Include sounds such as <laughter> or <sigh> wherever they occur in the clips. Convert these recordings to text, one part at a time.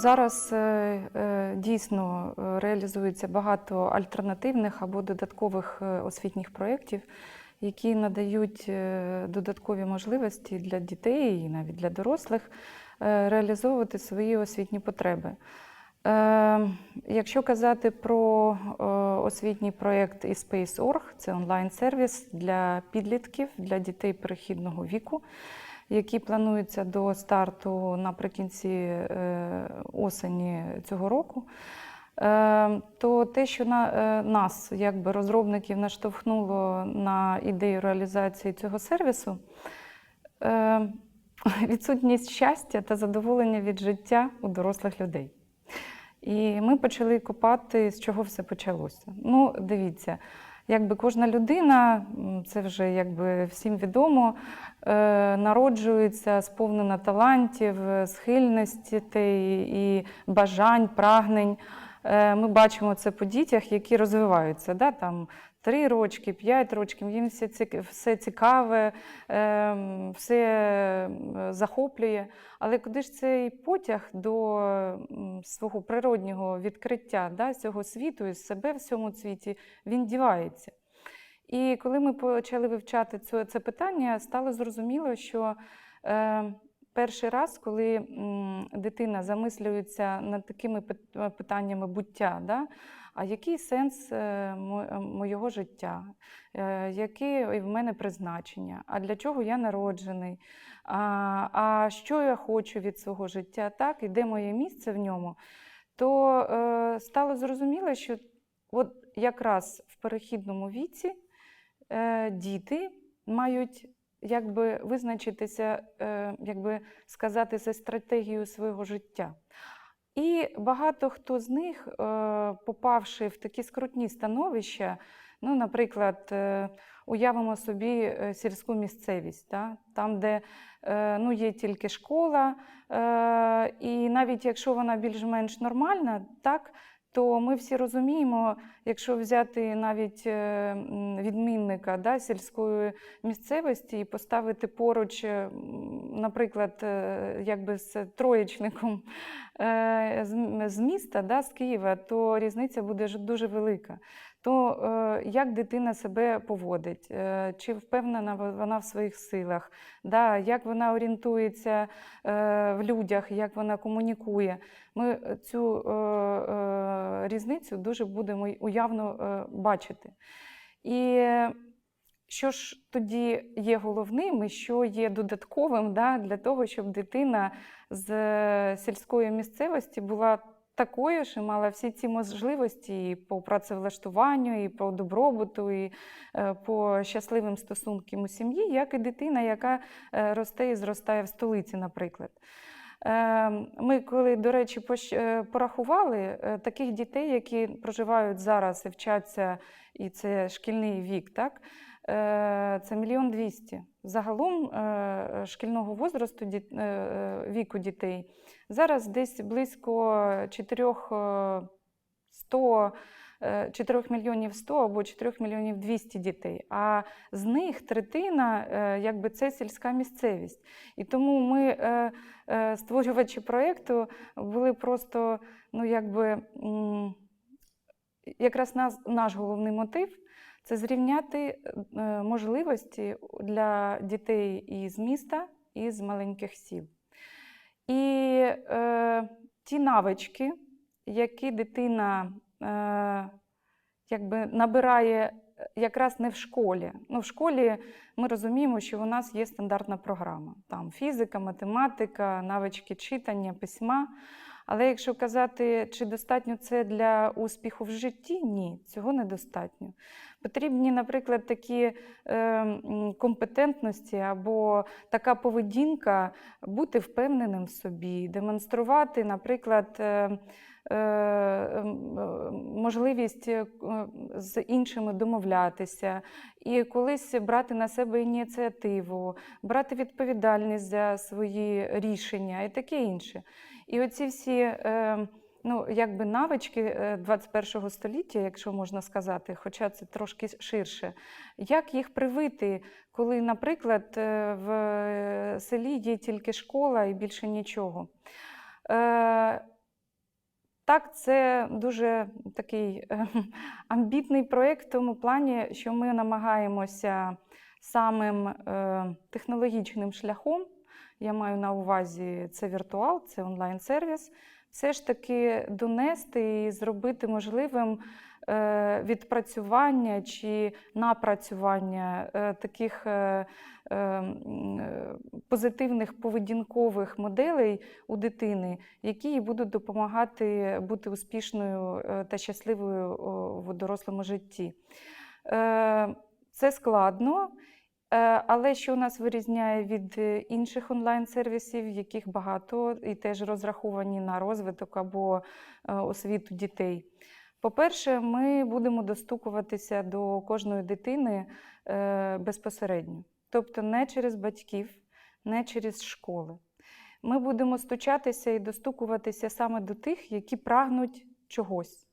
зараз е, е, дійсно е, реалізується багато альтернативних або додаткових освітніх проєктів, які надають додаткові можливості для дітей і навіть для дорослих реалізовувати свої освітні потреби. Якщо казати про освітній проєкт eSpace.org, це онлайн-сервіс для підлітків, для дітей перехідного віку, який планується до старту наприкінці е, осені цього року. Е, То те, що на, е, нас, якби розробників, наштовхнуло на ідею реалізації цього сервісу, <laughs> відсутність щастя та задоволення від життя у дорослих людей. І ми почали копати, з чого все почалося. Ну, дивіться, якби кожна людина, це вже якби всім відомо, е, народжується сповнена талантів, схильностей і бажань, прагнень. Е, Ми бачимо це по дітях, які розвиваються. Да? Там, Три рочки, п'ять років, їм все все цікаве, ем, все е, захоплює. Але куди ж цей потяг до свого природнього відкриття да, цього світу і себе в цьому світі, він дівається. І коли ми почали вивчати це, питання, стало зрозуміло, що е, перший раз, коли дитина замислюється над такими питаннями буття, да, а який сенс е, моєго життя, Е, яке в мене призначення, а для чого я народжений, а, а що я хочу від свого життя, так, і де моє місце в ньому, то е, стало зрозуміло, що от якраз в перехідному віці е, діти мають якби визначитися, е, якби сказати, за стратегією свого життя. І багато хто з них, е, попавши в такі скрутні становища, ну, наприклад, е, уявимо собі сільську місцевість, да? там, де ну, є тільки школа, і навіть якщо вона більш-менш нормальна, так, то ми всі розуміємо, якщо взяти навіть е, відмінника да, сільської місцевості і поставити поруч, е, наприклад, е, якби з троєчником з міста, да, з Києва, то різниця буде дуже велика. То як дитина себе поводить, чи впевнена вона в своїх силах, да, як вона орієнтується в людях, як вона комунікує. Ми цю різницю дуже будемо уявно е, бачити. І що ж тоді є головним і що є додатковим да, для того, щоб дитина з е, сільської місцевості була такою ж і мала всі ці можливості і по працевлаштуванню, і по добробуту, і е, по щасливим стосункам у сім'ї, як і дитина, яка е, росте і зростає в столиці, наприклад. Е, Ми, коли, до речі, е, порахували е, таких дітей, які проживають зараз і вчаться, і це шкільний вік, так? е, це мільйон двісті. Загалом шкільного возрасту віку дітей зараз десь близько 4 100 4 мільйонів 100 або 4 мільйонів 200 дітей. А з них третина е, якби це сільська місцевість. І тому ми, е, е, створювачі проєкту, були просто ну, якби, якраз нас, наш головний мотив це зрівняти е, можливості для дітей із міста і з маленьких сіл. І е, ті навички, які дитина е, якби набирає е, якраз не в школі. Ну, в школі ми розуміємо, що у нас є стандартна програма. Там фізика, математика, навички читання, письма. Але якщо казати, чи достатньо це для успіху в житті, ні, цього недостатньо. Потрібні, наприклад, такі е, компетентності або така поведінка, бути впевненим в собі, демонструвати, наприклад, е, е, е, можливість е, з іншими домовлятися, і колись брати на себе ініціативу, брати відповідальність за свої рішення і таке інше. І оці всі е, ну, якби навички е, 21 століття, якщо можна сказати, хоча це трошки ширше, як їх привити, коли, наприклад, е, в селі є тільки школа і більше нічого. Так, це дуже такий е, <laughs> амбітний проєкт в тому плані, що ми намагаємося самим е, технологічним шляхом, я маю на увазі це віртуал, це онлайн-сервіс, все ж таки донести і зробити можливим відпрацювання чи напрацювання е, таких е, е, е, позитивних поведінкових моделей у дитини, які їй будуть допомагати бути успішною е, та щасливою в дорослому житті. Е, Це складно. Е, Але що нас вирізняє від е, інших онлайн-сервісів, яких багато і теж розраховані на розвиток або е, освіту дітей? По-перше, ми будемо достукуватися до кожної дитини е, безпосередньо, тобто не через батьків, не через школи. Ми будемо стучатися і достукуватися саме до тих, які прагнуть чогось,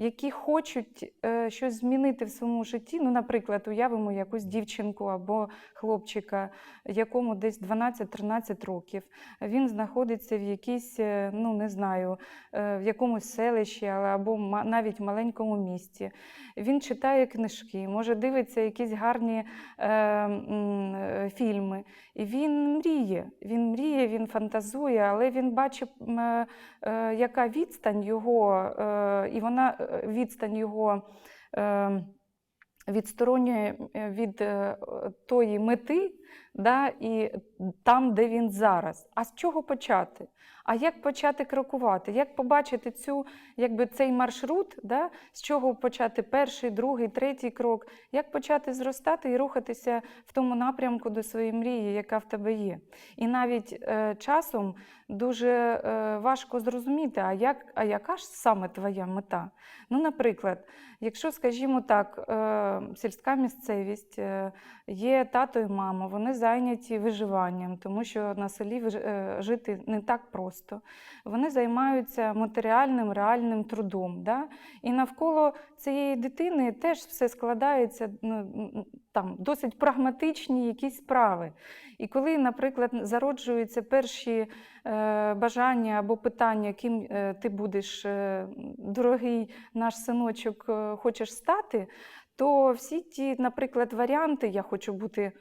які хочуть е, щось змінити в своєму житті. Ну, наприклад, уявимо якусь дівчинку або хлопчика, якому десь 12-13 років. Він знаходиться в якійсь, е, ну не знаю, е, в якомусь селищі або навіть маленькому місті. Він читає книжки, може дивиться якісь гарні е, е, фільми. І він мріє, він мріє, він фантазує, але він бачить, е, е, яка відстань його, е, і вона відстань його. Е, Відсторонює е, від е, тої мети, да, і там, де він зараз. А з чого почати? А як почати крокувати? Як побачити цю, якби цей маршрут, да, з чого почати перший, другий, третій крок, як почати зростати і рухатися в тому напрямку до своєї мрії, яка в тебе є. І навіть е, часом дуже е, важко зрозуміти, а, як, а яка ж саме твоя мета? Ну, наприклад, якщо, скажімо так, е, сільська місцевість, е, є тато і мама, вони зайняті виживанням, тому що на селі е, жити не так просто. Вони займаються матеріальним, реальним трудом. Да? І навколо цієї дитини теж все складається ну, там, досить прагматичні якісь справи. І коли, наприклад, зароджуються перші е, бажання або питання, ким е, ти будеш, е, дорогий наш синочок, е, хочеш стати, то всі ті, наприклад, варіанти, я хочу бути.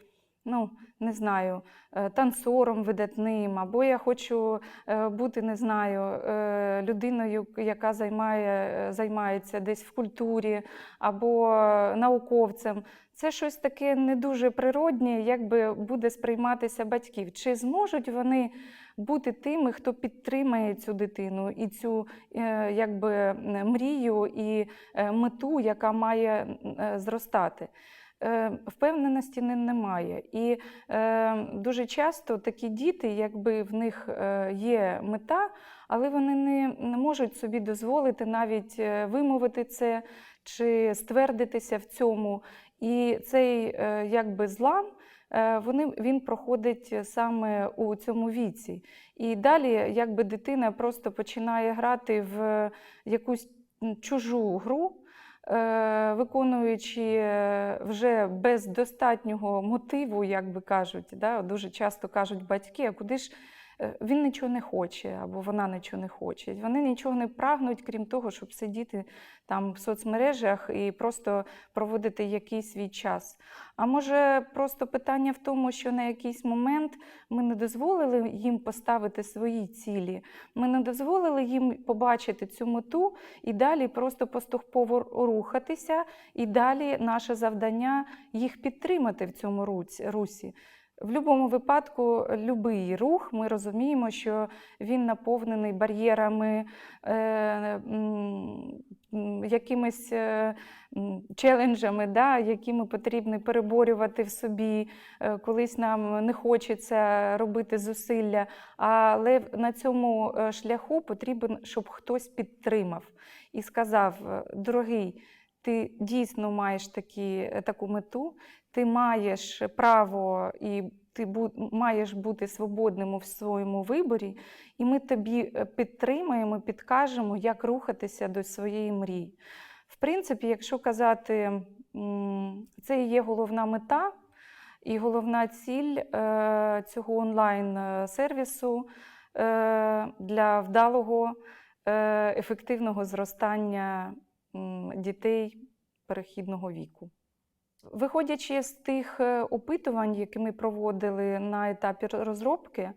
Ну, не знаю, е, танцором видатним, або я хочу е, бути, не знаю, е, людиною, яка займає, займається десь в культурі, або науковцем. Це щось таке не дуже природнє, як би буде сприйматися батьків. Чи зможуть вони бути тими, хто підтримає цю дитину і цю якби, мрію і мету, яка має зростати? Е, Впевненості не- немає. І е, дуже часто такі діти, якби в них е, є мета, але вони не, не можуть собі дозволити навіть вимовити це чи ствердитися в цьому. І цей якби злам. Вони, він проходить саме у цьому віці. І далі, якби дитина просто починає грати в якусь чужу гру, виконуючи е, вже без достатнього мотиву, як би кажуть, да, дуже часто кажуть батьки, а куди ж е, він нічого не хоче, або вона нічого не хоче. Вони нічого не прагнуть, крім того, щоб сидіти там в соцмережах і просто проводити якийсь свій час. А може, просто питання в тому, що на якийсь момент ми не дозволили їм поставити свої цілі, ми не дозволили їм побачити цю мету і далі просто поступово рухатися, і далі наше завдання їх підтримати в цьому русі. В будь-якому випадку, будь-який рух, ми розуміємо, що він наповнений бар'єрами, е, якимись е, челенджами, да, які ми потрібно переборювати в собі. Е, Колись нам не хочеться робити зусилля, але на цьому шляху потрібен, щоб хтось підтримав і сказав: дорогий, ти дійсно маєш такі, таку мету, ти маєш право і ти бу- маєш бути свободним у своєму виборі, і ми тобі е, підтримаємо, підкажемо, як рухатися до своєї мрії. В принципі, якщо казати, це і є головна мета і головна ціль е, цього онлайн-сервісу е, для вдалого е, ефективного зростання дітей перехідного віку. Виходячи з тих е, опитувань, які ми проводили на етапі розробки,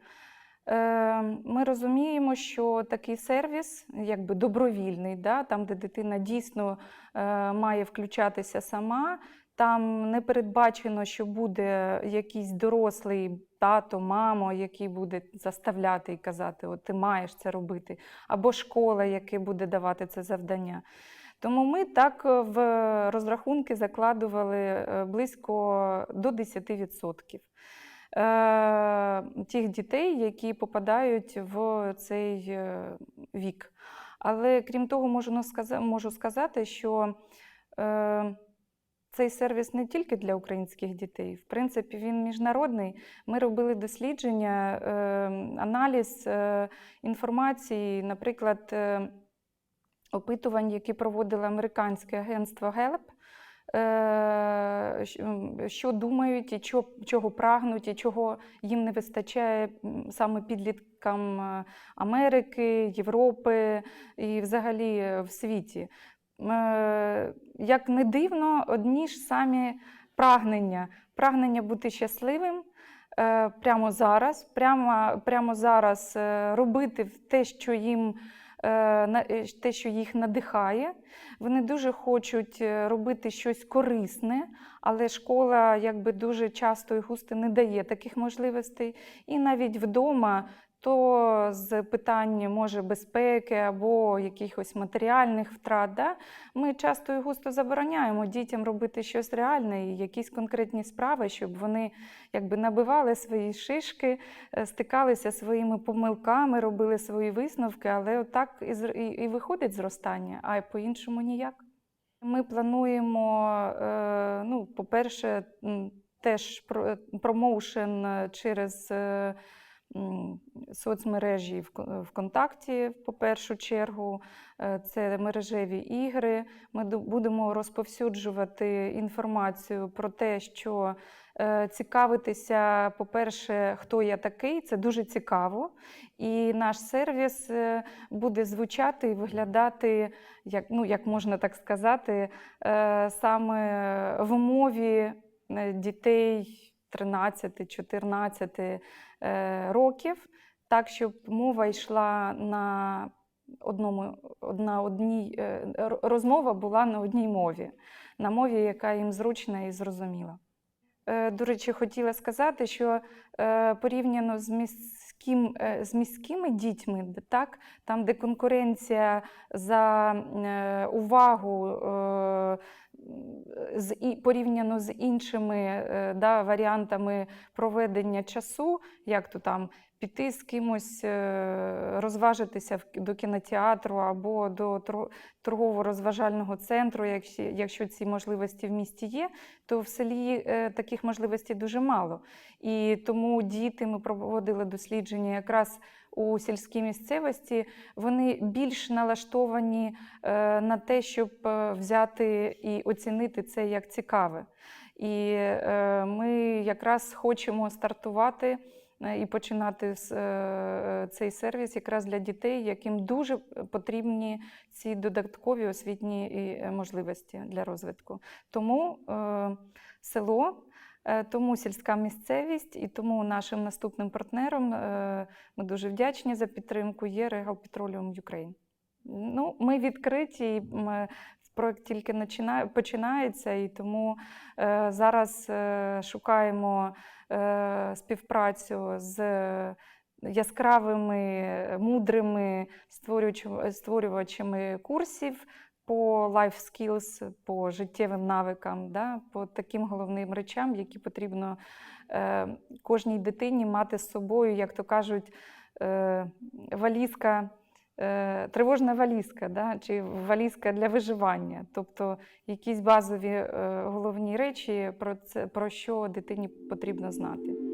е, ми розуміємо, що такий сервіс, якби добровільний, да, там, де дитина дійсно е, має включатися сама, там не передбачено, що буде якийсь дорослий тато, мамо, який буде заставляти і казати, от ти маєш це робити, або школа, яка буде давати це завдання. Тому ми так е, в розрахунки закладували е, близько до 10% е, тих дітей, які попадають в цей вік. Але крім того, можу сказа- можу сказати, що цей сервіс не тільки для українських дітей, в принципі, він міжнародний. Ми робили дослідження, аналіз інформації, наприклад, опитувань, які проводило американське агентство Gallup, е, що думають і чого прагнуть, і чого їм не вистачає саме підліткам е, Америки, Європи і взагалі е, в світі. Як не дивно, одні ж самі прагнення, прагнення бути щасливим. Прямо зараз, прямо, прямо зараз робити те, що їм те, що їх надихає. Вони дуже хочуть е, робити щось корисне, але школа якби дуже часто і густо не дає таких можливостей. І навіть вдома. То з питань може безпеки або якихось матеріальних втрат, да? ми часто і густо забороняємо дітям робити щось реальне і якісь конкретні справи, щоб вони якби набивали свої шишки, е, стикалися своїми помилками, робили свої висновки, але отак і, і, виходить зростання, а по-іншому ніяк. Ми плануємо, е, ну, по-перше, теж промоушен е, через соцмережі «Вк- ВКонтакті, по першу чергу. Е, Це мережеві ігри. Ми будемо розповсюджувати інформацію про те, що е, цікавитися, по-перше, хто я такий, це дуже цікаво. І наш сервіс е, буде звучати і виглядати, як, ну, як можна так сказати, саме в мові е, дітей 13-14 е, років, так, щоб мова йшла на одному, на одній е, розмова була на одній мові, на мові, яка їм зручна і зрозуміла. Е, До речі, хотіла сказати, що порівняно з міським, з міськими дітьми, так, там, де конкуренція за увагу з, і, порівняно з іншими е, да, варіантами проведення часу, як то там піти з кимось, е, розважитися до кінотеатру або до торгово-розважального центру, якщо, ці можливості в місті є, то в селі е, таких можливостей дуже мало. І тому діти ми проводили дослідження якраз у сільській місцевості. Вони більш налаштовані е, на те, щоб взяти і оцінити це як цікаве. І ми якраз хочемо стартувати і починати е, цей сервіс якраз для дітей, яким дуже потрібні ці додаткові освітні е, можливості для розвитку. Тому е, село. Е, Тому сільська місцевість і тому нашим наступним партнером е, ми дуже вдячні за підтримку є Regal Petroleum Ukraine. Ну, ми відкриті, ми, проект тільки починається, і тому е, зараз е, шукаємо е, співпрацю з яскравими, мудрими створювачами курсів по life skills, по життєвим навикам, да, по таким головним речам, які потрібно е, кожній дитині мати з собою, як то кажуть, е, валізка. Е, Тривожна валізка, да? чи валізка для виживання, тобто якісь базові е, головні речі, про це про що дитині потрібно знати.